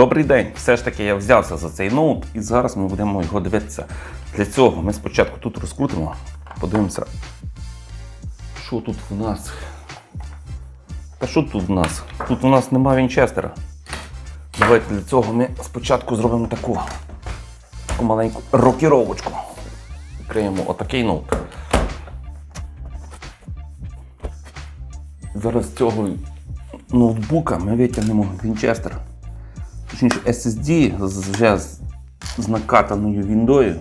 Добрий день! Все ж таки я взявся за цей ноут і зараз ми будемо його дивитися. Для цього ми спочатку тут розкрутимо, подивимося, що тут в нас. Та що тут в нас? Тут у нас нема Вінчестера. Давайте для цього ми спочатку зробимо таку, таку маленьку рокіровочку. Відкриємо отакий ноут. Зараз з цього ноутбука ми витягнемо Вінчестер. Точніше SSD вже з, накатаною віндою.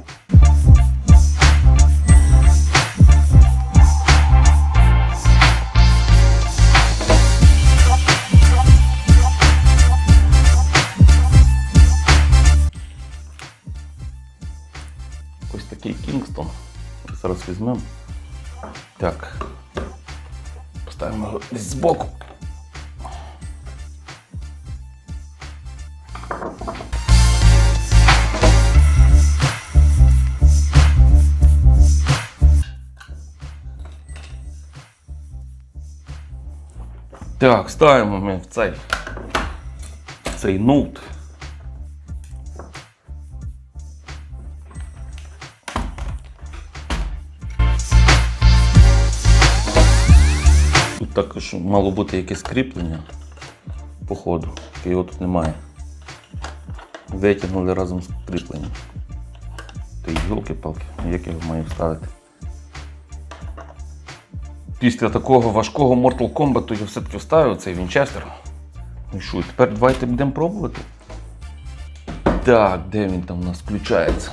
Ось такий Kingston. Зараз візьмемо. Так. Поставимо його десь збоку. Так, ставимо ми в цей, цей ноут. Тут також мало бути якесь кріплення, походу, тільки його тут немає. Витягнули разом з кріпленням. Й гілки-палки, як я маю вставити. Після такого важкого Mortal Kombat я все-таки вставив цей Вінчестер. Ну що, тепер давайте будемо пробувати. Так, де він там у нас включається?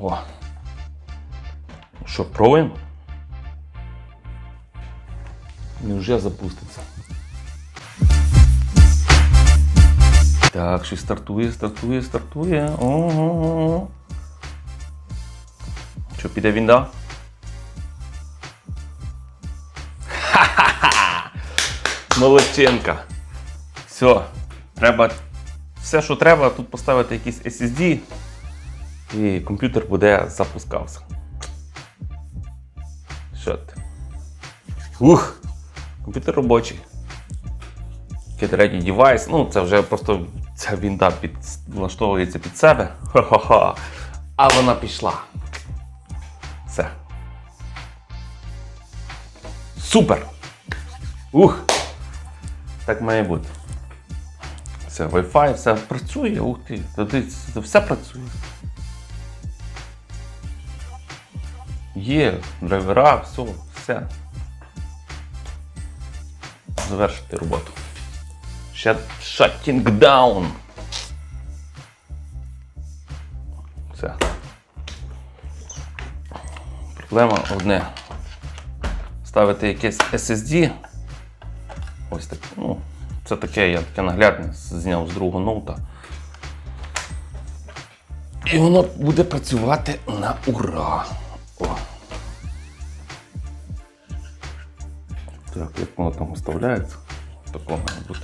О. Що, пробуємо? Він вже запуститься. Так, щось стартує, стартує, стартує. Ого. Що, піде він, да? Молодчинка. Все, треба. Все, що треба, тут поставити якийсь SSD, і комп'ютер буде запускався. Що ти? Ух! Комп'ютер робочий. Get ready device. Ну, це вже просто ця вінда підлаштовується під себе. Ха-ха-ха. А вона пішла. Все. Супер! Ух! Так має бути. Все, Wi-Fi, все працює, ух ти, все працює. Є, драйвера, все, все. Завершити роботу. Shut, shutting down. Все. Проблема одне. Ставити якесь SSD. Ось так. Ну, це таке, я таке наглядне зняв з другого ноута. І воно буде працювати на ура. О. Так, як воно там вставляється, такого має бути.